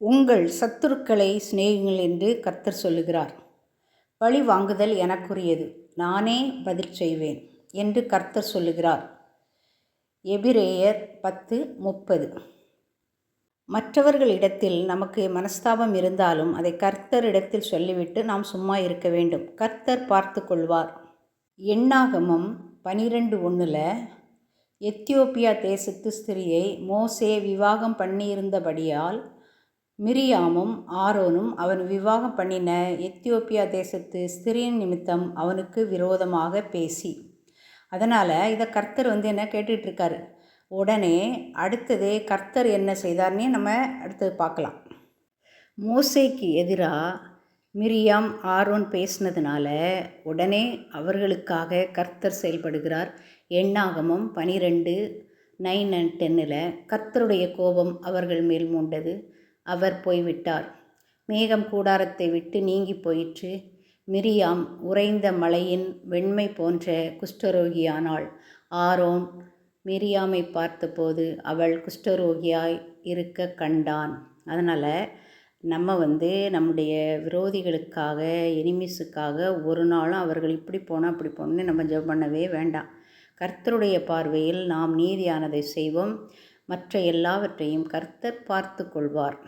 உங்கள் சத்துருக்களை சிநேகிங்கள் என்று கர்த்தர் சொல்லுகிறார். பழி வாங்குதல் எனக்குரியது. நானே பதில் செய்வேன் என்று கர்த்தர் சொல்லுகிறார். எபிரேயர் பத்து முப்பது. மற்றவர்களிடத்தில் நமக்கு மனஸ்தாபம் இருந்தாலும் அதை கர்த்தரிடத்தில் சொல்லிவிட்டு நாம் சும்மா இருக்க வேண்டும். கர்த்தர் பார்த்து கொள்வார். எண்ணாகமம் பனிரெண்டு ஒன்றில் எத்தியோப்பியா தேசத்து ஸ்திரியை மோசே விவாகம் பண்ணியிருந்தபடியால் மிரியாமும் ஆரோனும் அவன் விவாகம் பண்ணின எத்தியோப்பியா தேசத்து ஸ்திரியின் நிமித்தம் அவனுக்கு விரோதமாக பேசி. அதனால் இதை கர்த்தர் வந்து என்ன கேட்டுட்ருக்காரு? உடனே அடுத்தது கர்த்தர் என்ன செய்தார்னே நம்ம அடுத்தது பார்க்கலாம். மோசைக்கு எதிராக மிரியாம் ஆரோன் பேசினதுனால உடனே அவர்களுக்காக கர்த்தர் செயல்படுகிறார். எண்ணாகமம் பனிரெண்டு நைன் அண்ட் டென்னில் கர்த்தருடைய கோபம் அவர்கள் மேல் மூண்டது. அவர் போய்விட்டார். மேகம் கூடாரத்தை விட்டு நீங்கி போயிற்று. மிரியாம் உறைந்த மலையின் வெண்மை போன்ற குஷ்டரோகியானாள். ஆரோன் மிரியாமை பார்த்தபோது அவள் குஷ்டரோகியாய் இருக்க கண்டான். அதனால் நம்ம வந்து நம்முடைய விரோதிகளுக்காக எனிமிஸுக்காக ஒரு நாளும் அவர்கள் இப்படி போனால் அப்படி போகணுன்னு நம்ம ஜெபம் பண்ணவே வேண்டாம். கர்த்தருடைய பார்வையில் நாம் நீதியானதை செய்வோம். மற்ற எல்லாவற்றையும் கர்த்தர் பார்த்து கொள்வார்